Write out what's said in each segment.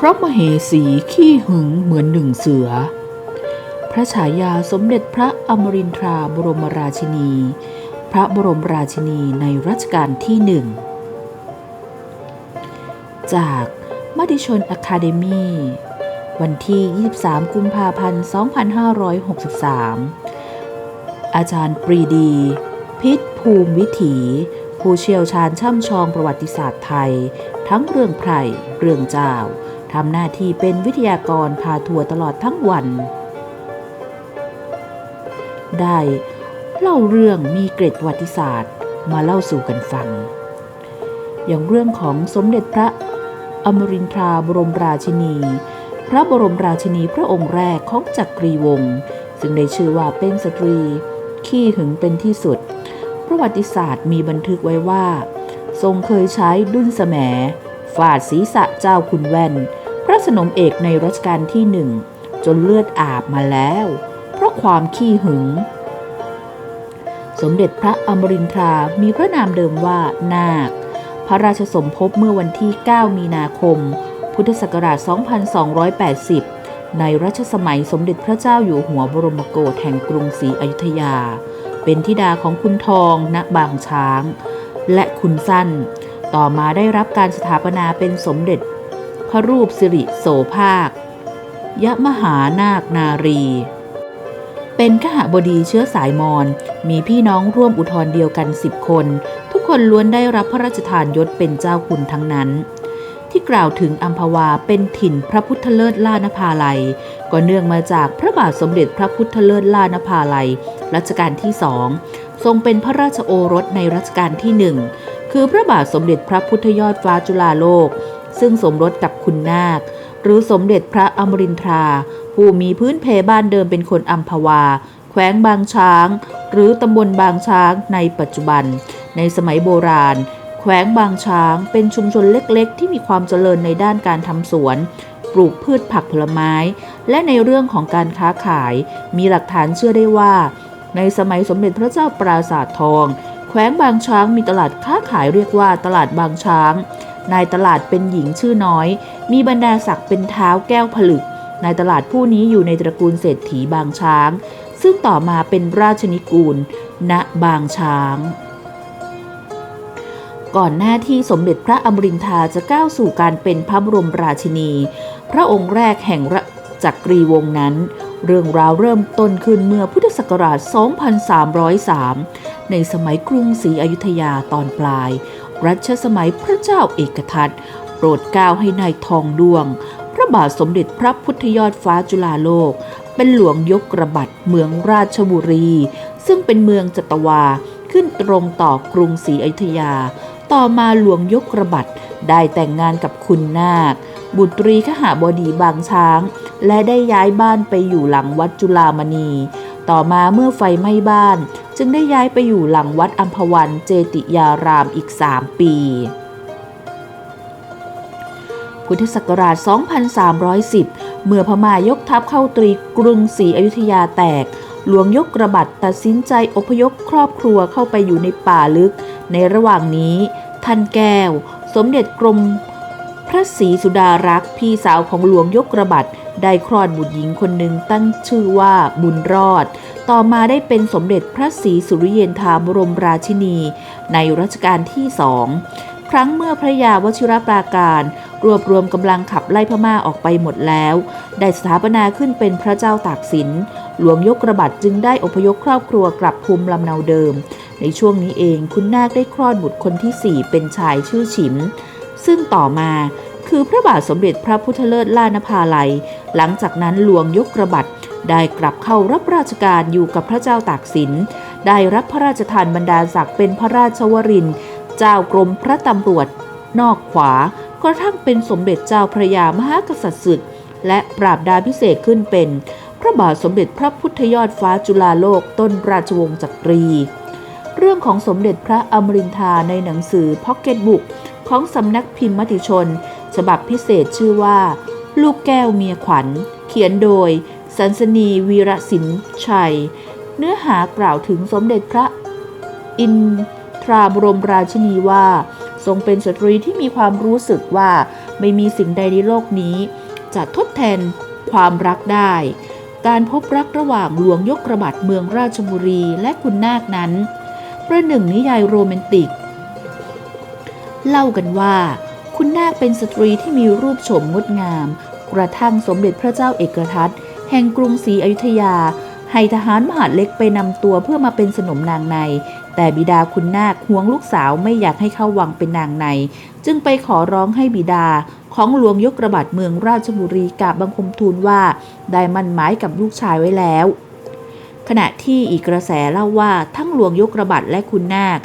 พระมเหสีขี้หึงเหมือนหนึ่งเสือ พระฉายาสมเด็จพระอมรินทราบรมราชินี พระบรมราชินีในรัชกาลที่หนึ่ง จากมติชนอะคาเดมีวันที่ 23 กุมภาพันธ์ 2563 อาจารย์ปรีดี พิษภูมิวิถี ผู้เชี่ยวชาญช่ำชองประวัติศาสตร์ไทย ทั้งเรื่องไพรเรื่องเจ้า ทำหน้าที่เป็นวิทยากรพาทัวร์ตลอดทั้งวัน ได้เล่าเรื่องมีเกร็ดประวัติศาสตร์มาเล่าสู่กันฟัง อย่างเรื่องของสมเด็จพระอมรินทราบรมราชินี พระบรมราชินีพระองค์แรกของจักรีวงศ์ซึ่งได้ชื่อว่าเป็นสตรี ขี้หึงเป็นที่สุด ประวัติศาสตร์มีบันทึกไว้ว่า ทรงเคยใช้ดุนสแสม ฟาดศีรษะเจ้าคุณแว่น พระสนมเอกในรัชกาลที่หนึ่ง จนเลือดอาบมาแล้ว เพราะความขี้หึง สมเด็จพระอมรินทรา มีพระนามเดิมว่านาค พระราชสมภพเมื่อวันที่ 9 มีนาคม พุทธศักราช 2280 ในรัชสมัยสมเด็จพระเจ้าอยู่หัวบรมโกศแห่งกรุงศรีอยุธยา เป็นธิดาของคุณทองณบางช้าง และคุณสั้น ต่อมาได้รับการสถาปนาเป็นสมเด็จ พระรูปสิริโสภาค ยะมหานาคนารี เป็นขหบดีเชื้อสายมอญมีพี่น้องร่วมอุทธรเดียวกันสิบคน ทุกคนล้วนได้รับพระราชทานยศเป็นเจ้าคุณทั้งนั้น ที่กล่าวถึงอัมพวาเป็นถิ่นพระพุทธเลิศล่านภาลัย ก็เนื่องมาจากพระบาทสมเด็จพระพุทธเลิศล่านภาลัยรัชกาลที่สองทรงเป็นพระราชโอรสในรัชกาลที่หนึ่ง คือพระบาทสมเด็จพระพุทธยอดฟ้าจุฬาโลก ซึ่งสมรสกับคุณนาค หรือสมเด็จพระอมรินทรา ผู้มีพื้นเพบ้านเดิมเป็นคนอัมพวา แขวงบางช้าง หรือตำบลบางช้างในปัจจุบัน ในสมัยโบราณ แขวงบางช้างเป็นชุมชนเล็กๆ ที่มีความเจริญในด้านการทำสวนปลูกพืชผักผลไม้ และในเรื่องของการค้าขาย มีหลักฐานเชื่อได้ว่า ในสมัยสมเด็จพระเจ้าปราสาททอง วงบางช้างมีตลาดค้าขายเรียกว่าตลาดบางช้าง นายตลาดเป็นหญิงชื่อน้อย มีบรรดาศักดิ์เป็นเท้าแก้วผลึก นายตลาดผู้นี้อยู่ในตระกูลเศรษฐีบางช้าง ซึ่งต่อมาเป็นราชนิกูล ณบางช้าง ก่อนหน้าที่สมเด็จพระอมรินทราจะก้าวสู่การเป็นพระบรมราชินี พระองค์แรกแห่งจักรีวงศ์นั้น เรื่องราวเริ่มต้นขึ้นเมื่อพุทธศักราช 2303 ในสมัยกรุงศรีอยุธยาตอนปลาย รัชสมัยพระเจ้าเอกทัตโปรดเกล้าให้นายทองดวง พระบาทสมเด็จพระพุทธยอดฟ้าจุฬาโลก เป็นหลวงยกกระบัดเมืองราชบุรี ซึ่งเป็นเมืองจัตวาขึ้นตรงต่อกรุงศรีอยุธยา ต่อมาหลวงยกกระบัดได้แต่งงานกับคุณนาค บุตรีขหาบดีบางช้าง และได้ย้ายบ้านไปอยู่หลังวัดจุฬามณี ต่อมาเมื่อไฟไหม้บ้าน จึงได้ย้ายไปอยู่หลังวัดอัมพวันเจติยารามอีก 3 ปี พุทธศักราช 2310 เมื่อพม่ายกทัพเข้าตรีกรุงศรีอยุธยาแตก หลวงยกกระบัดตัดสินใจอพยพครอบครัวเข้าไปอยู่ในป่าลึก ในระหว่างนี้ท่านแก้ว สมเด็จกรม พระศรีสุดารักษ์พี่สาวของหลวงยกกระบัดได้คลอดบุตรหญิงคนหนึ่งตั้งชื่อว่าบุญรอด ต่อมาได้เป็นสมเด็จพระศรีสุริเยนทราบรมราชินี ในรัชกาลที่สองครั้งเมื่อพระยาวชิรปราการ รวบรวมกำลังขับไล่พม่าออกไปหมดแล้ว ได้สถาปนาขึ้นเป็นพระเจ้าตากสิน หลวงยกกระบัดจึงได้อพยพครอบครัวกลับภูมิลำเนาเดิม ในช่วงนี้เองคุณนาคได้คลอดบุตรคนที่สี่เป็นชายชื่อฉิม ซึ่งต่อมา คือพระบาทสมเด็จพระพุทธเลิศล่านภาลัย หลังจากนั้นหลวงยกกระบัดได้กลับเข้ารับราชการอยู่กับพระเจ้าตากสิน ได้รับพระราชทานบรรดาศักดิ์เป็นพระราชวรินทร์เจ้ากรมพระตำรวจ นอกขวากระทั่งเป็นสมเด็จเจ้าพระยามหากษัตริย์ศึก และปราบดาพิเศษขึ้นเป็น พระบาทสมเด็จพระพุทธยอดฟ้าจุฬาโลกต้นราชวงศ์จักรี เรื่องของสมเด็จพระอมรินทราในหนังสือพ็อกเก็ตบุ๊กของสำนักพิมพ์มติชน ฉบับพิเศษชื่อว่า ลูกแก้วเมียขวัญ เขียนโดย สันสนีวีรสินชัย เนื้อหากล่าวถึงสมเด็จพระอินทราบรมราชินีว่า ทรงเป็นสตรีที่มีความรู้สึกว่าไม่มีสิ่งใดในโลกนี้ จะทดแทนความรักได้ การพบรักระหว่างหลวงยกกระบัดเมืองราชบุรีและคุณนาคนั้น ประหนึ่งนิยายโรแมนติก เล่ากันว่า คุณนาคเป็นสตรีที่มีรูปโฉมงดงาม กระทั่งสมเด็จพระเจ้าเอกทัตแห่งกรุงศรีอยุธยา ให้ทหารมหาดเล็กไปนำตัวเพื่อมาเป็นสนมนางใน แต่บิดาคุณนาคห่วงลูกสาวไม่อยากให้เข้าวังเป็นนางใน จึงไปขอร้องให้บิดาของหลวงยกกระบัดเมืองราชบุรีกาบบังคมทูลว่า ได้มั่นหมายกับลูกชายไว้แล้ว ขณะที่อีกกระแสเล่าว่าทั้งหลวงยกกระบัดและคุณนาค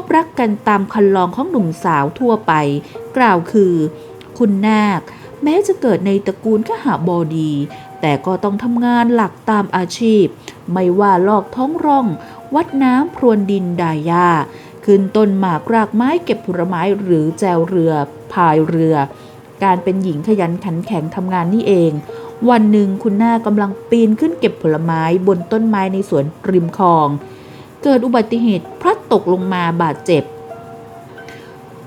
บรักกันตามคันลองของหนุ่มสาวทั่วไป กล่าวคือ คุณนาค แม้จะเกิดในตระกูลขหาบอดี แต่ก็ต้องทำงานหลักตามอาชีพ ไม่ว่าลอกท้องร่อง วัดน้ำพรวนดินดายาขึ้นต้นหมากรากไม้เก็บผลไม้หรือแจวเรือพายเรือ การเป็นหญิงขยันขันแข็งทำงานนี่เอง วันหนึ่งคุณหน้ากำลังปีนขึ้นเก็บผลไม้บนต้นไม้ในสวนริมคลอง เกิดอุบัติเหตุพลัดตกลงมาบาดเจ็บ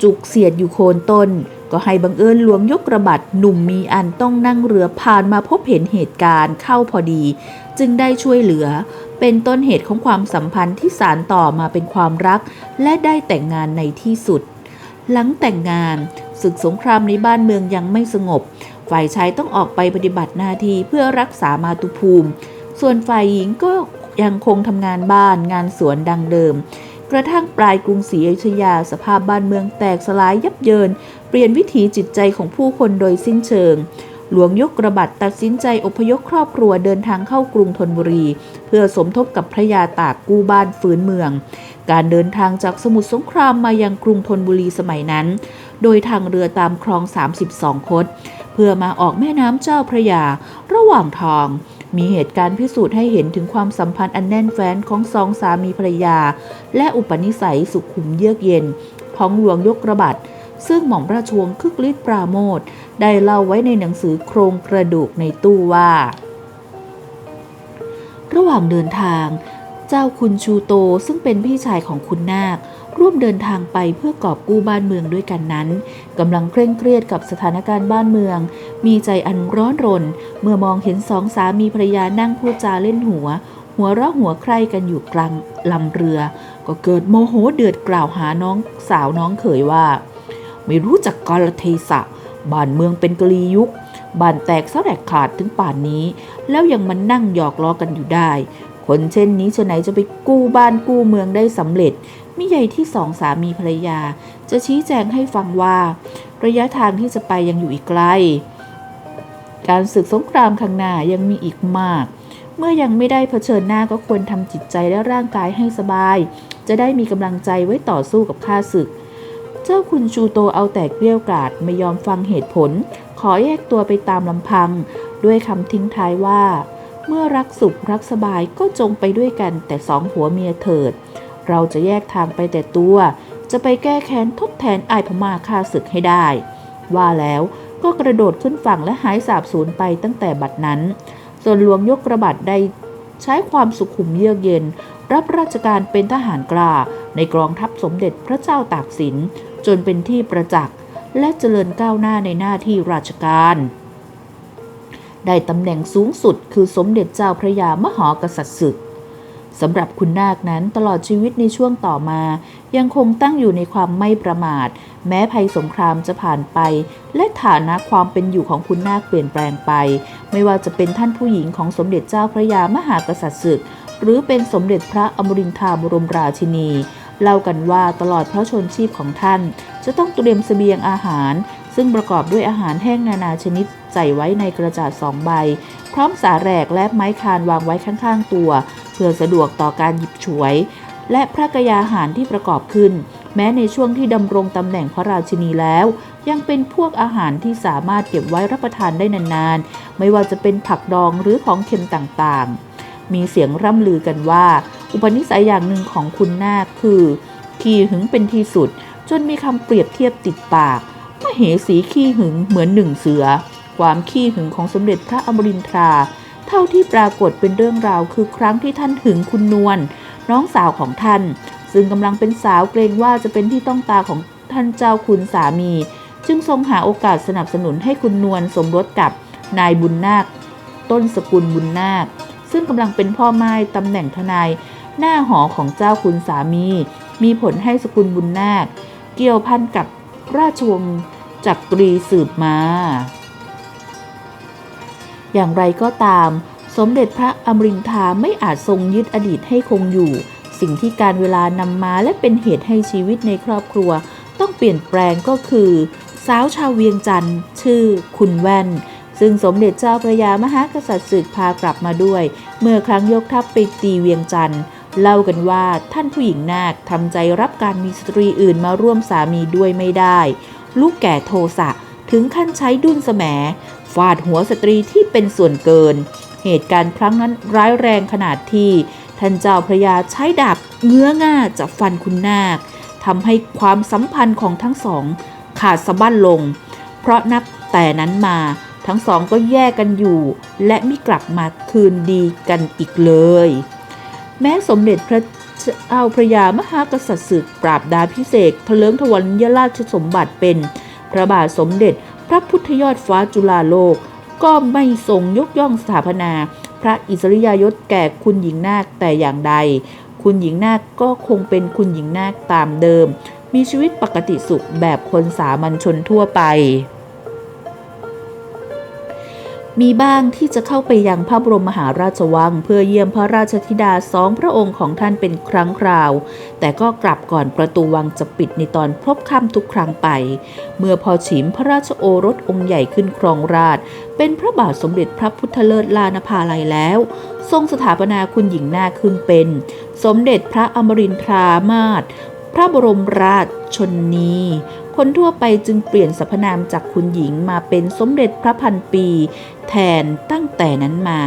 จุกเสียดอยู่โคนต้น ก็ให้บังเอิญหลวงยกกระบัดหนุ่มมีอันต้องนั่งเรือผ่านมาพบเห็นเหตุการณ์เข้าพอดี จึงได้ช่วยเหลือ เป็นต้นเหตุของความสัมพันธ์ที่สารต่อมาเป็นความรัก และได้แต่งงานในที่สุด หลังแต่งงานศึกสงครามในบ้านเมืองยังไม่สงบ ฝ่ายชายต้องออกไปปฏิบัติหน้าที่เพื่อรักษามาตุภูมิ ส่วนฝ่ายหญิงก็ ยังคงทำงานบ้านงานสวนดังเดิม กระทั่งปลายกรุงศรีอยุธยาสภาพบ้านเมืองแตกสลายยับเยิน เปลี่ยนวิถีจิตใจของผู้คนโดยสิ้นเชิง หลวงยกกระบัดตัดสินใจอพยพครอบครัวเดินทางเข้ากรุงธนบุรี เพื่อสมทบกับพระยาตากกู้บ้านฟื้นเมือง การเดินทางจากสมุทรสงครามมายังกรุงธนบุรีสมัยนั้น โดยทางเรือตามคลอง 32 คดเพื่อมาออกแม่น้ำเจ้าพระยา ระหว่างทาง มีเหตุการณ์พิสูจน์ให้เห็นถึงความสัมพันธ์อันแน่นแฟ้นของสองสามีภรรยา และอุปนิสัยสุขุมเยือกเย็น ของหลวงยกระบัดซึ่งหม่อมราชวงศ์คึกฤทธิ์ปราโมทได้เล่าไว้ในหนังสือโครงกระดูกในตู้ว่า ระหว่างเดินทาง เจ้าคุณชูโตซึ่งเป็นพี่ชายของคุณนาค ร่วมเดินทางไปเพื่อกอบกู้บ้านเมืองด้วยกันนั้นกำลังเคร่งเครียดกับสถานการณ์บ้านเมือง มีใจอันร้อนรน เมื่อมองเห็นสองสามีภรรยานั่งพูดจาเล่นหัว หัวเราะหัวใครกันอยู่กลางลำเรือ ก็เกิดโมโหเดือดกล่าวหาน้องสาวน้องเขยว่า ไม่รู้จักกาลเทศะบ้านเมืองเป็นกลียุคบ้านแตกสลายขาดถึงป่านนี้ แล้วยังมานั่งหยอกล้อกันอยู่ได้ คนเช่นนี้จะไหนจะไปกู้บ้านกู้เมืองได้สำเร็จ มิใหญ่ที่สองสามีภรรยา จะชี้แจงให้ฟังว่า ระยะทางที่จะไปยังอยู่อีกไกล การศึกสงครามข้างหน้ายังมีอีกมาก เมื่อยังไม่ได้เผชิญหน้าก็ควรทำจิตใจและร่างกายให้สบาย จะได้มีกำลังใจไว้ต่อสู้กับข้าศึก เจ้าคุณชูโตเอาแต่เกลี้ยกล่อดไม่ยอมฟังเหตุผล ขอแยกตัวไปตามลำพัง ด้วยคำทิ้งท้ายว่า เมื่อรักสุขรักสบายก็จงไปด้วยกันแต่สองผัวเมียเถิด เราจะแยกทางไปแต่ตัว จะไปแก้แค้นทดแทนไอพม่าฆ่าศึกให้ได้ ว่าแล้วก็กระโดดขึ้นฝั่งและหายสาบสูญไปตั้งแต่บัดนั้น ส่วนหลวงยกกระบัดได้ใช้ความสุขุมเยือกเย็น รับราชการเป็นทหารกล้าในกองทัพสมเด็จพระเจ้าตากสิน จนเป็นที่ประจักษ์และเจริญก้าวหน้าในหน้าที่ราชการ ได้ตำแหน่งสูงสุดคือสมเด็จเจ้าพระยามหากษัตริย์ศึก สำหรับคุณนาคนั้นตลอดชีวิตในช่วงต่อมา ยังคงตั้งอยู่ในความไม่ประมาท แม้ภัยสงครามจะผ่านไป และฐานะความเป็นอยู่ของคุณนาคเปลี่ยนแปลงไป ไม่ว่าจะเป็นท่านผู้หญิงของสมเด็จเจ้าพระยามหากษัตริย์ศึก หรือเป็นสมเด็จพระอมรินทราบรมราชินีเล่ากันว่าตลอดพระชนชีพของท่าน จะต้องเตรียมเสบียงอาหาร ซึ่งประกอบด้วยอาหารแห้งนานาชนิดใส่ไว้ในกระจาดสองใบ พร้อมสาแหรกและไม้คานวางไว้ข้างๆตัว เพื่อสะดวกต่อการหยิบฉวย และพระกยาหารที่ประกอบขึ้น แม้ในช่วงที่ดำรงตำแหน่งพระราชินีแล้ว ยังเป็นพวกอาหารที่สามารถเก็บไว้รับประทานได้นานๆ ไม่ว่าจะเป็นผักดองหรือของเค็มต่างๆ มีเสียงร่ำลือกันว่า อุปนิสัยอย่างหนึ่งของคุณนาคคือขี้หึงเป็นที่สุด จนมีคำเปรียบเทียบติดปาก มเหสีขี้หึงเหมือนหนึ่งเสือ ความขี้หึงของสมเด็จพระอมรินทรา เท่าที่ปรากฏเป็นเรื่องราวคือครั้งที่ท่านหึงคุณนวลน้องสาวของท่าน ซึ่งกำลังเป็นสาวเกรงว่าจะเป็นที่ต้องตาของท่านเจ้าคุณสามี จึงทรงหาโอกาสสนับสนุนให้คุณนวลสมรสกับนายบุญนาค ต้นสกุลบุญนาค ซึ่งกำลังเป็นพ่อไม้ตำแหน่งทนายหน้าหอของเจ้าคุณสามี มีผลให้สกุลบุญนาค เกี่ยวพันกับราชวงศ์ จักรีสืบมา อย่างไรก็ตาม สมเด็จพระอมรินทราไม่อาจทรงยึดอดีตให้คงอยู่ สิ่งที่การเวลานำมาและเป็นเหตุให้ชีวิตในครอบครัว ต้องเปลี่ยนแปลงก็คือ สาวชาวเวียงจันทร์ชื่อ คุณแว่น ซึ่งสมเด็จเจ้าพระยามหากษัตริย์ศึกพากลับมาด้วย เมื่อครั้งยกทัพไปตีเวียงจันทร์เล่ากันว่าท่านผู้หญิงนาคทำใจรับการมีสตรีอื่นมาร่วมสามีด้วยไม่ได้ ลูกแก่โทสะถึงขั้นใช้ดุนแสมฟาดหัวสตรีที่เป็นส่วนเกิน เหตุการณ์ครั้งนั้นร้ายแรงขนาดที่ ท่านเจ้าพระยาใช้ดาบเงื้อง่าจะฟันคุณนาคทำให้ความสัมพันธ์ของทั้งสอง ขาดสะบั้นลง เพราะนับแต่นั้นมาทั้งสองก็แยกกันอยู่ และไม่กลับมาคืนดีกันอีกเลย แม้สมเด็จพระ เจ้าพระยามหากษัตริย์ศึกปราบดาพิเศษกเลิงถวัลยราชสมบัติเป็น พระบาทสมเด็จ พระพุทธยอดฟ้าจุฬาโลก ก็ไม่ทรงยกย่องสถาปนา พระอิสริยยศแก่คุณหญิงนาคแต่อย่างใด คุณหญิงนาคก็คงเป็นคุณหญิงนาคตามเดิม มีชีวิตปกติสุขแบบคนสามัญชนทั่วไป มีบ้างที่จะเข้าไปยังพระบรมมหาราชวัง เพื่อเยี่ยมพระราชธิดาสองพระองค์ของท่านเป็นครั้งคราว แต่ก็กลับก่อนประตูวังจะปิดในตอนพบค่ำทุกครั้งไป เมื่อพอฉิมพระราชโอรสองค์ใหญ่ขึ้นครองราช เป็นพระบาทสมเด็จพระพุทธเลิศลานภาลัยแล้ว ทรงสถาปนาคุณหญิงนาคขึ้นเป็น สมเด็จพระอมรินทรามาศ พระบรมราชชนนี คนทั่วไปจึงเปลี่ยนสรรพนามจากคุณหญิงมาเป็นสมเด็จพระพันปี แทนตั้งแต่นั้นมา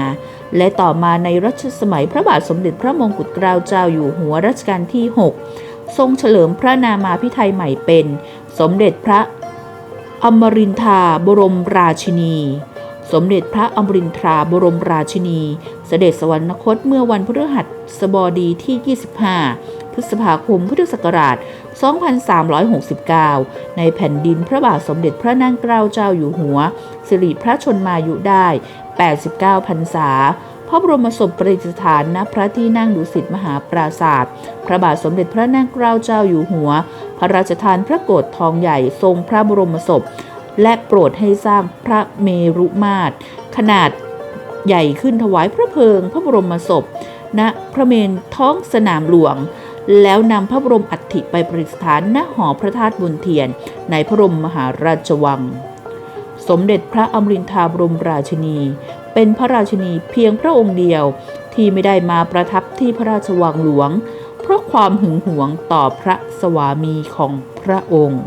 และต่อมาในรัชสมัยพระบาทสมเด็จพระมงกุฎเกล้าเจ้าอยู่หัวรัชกาลที่ 6 ทรงเฉลิมพระนามาพิไทยใหม่เป็น สมเด็จพระอมรินทราบรมราชินี สมเด็จพระอมรินทราบรมราชินี เสด็จสวรรคตเมื่อวันพฤหัสบดีที่ 25 พฤษภาคมพุทธศักราช 2369 ในแผ่นดินพระบาทสมเด็จพระนั่งเกล้าเจ้าอยู่หัว สิริพระชนมายุได้ 89 พรรษาพระบรมศพประดิษฐานณพระที่นั่งดุสิตมหาปราศาสตร์พระบาทสมเด็จพระนั่งเกล้าเจ้าอยู่หัว พระราชทานพระโกรธทองใหญ่ทรงพระบรมศพ และโปรดให้สร้างพระเมรุมาตร ขนาดใหญ่ขึ้นถวายพระเพลิงพระบรมศพณพระเมรุท้องสนามหลวง แล้วนำพระบรมอัฐิไปประดิษฐานณหอพระธาตุบุญเทียน ในพระบรมมหาราชวัง สมเด็จพระอมรินทราบรมราชินี เป็นพระราชินีเพียงพระองค์เดียวที่ไม่ได้มาประทับที่พระราชวังหลวง เพราะความหึงหวงต่อพระสวามีของพระองค์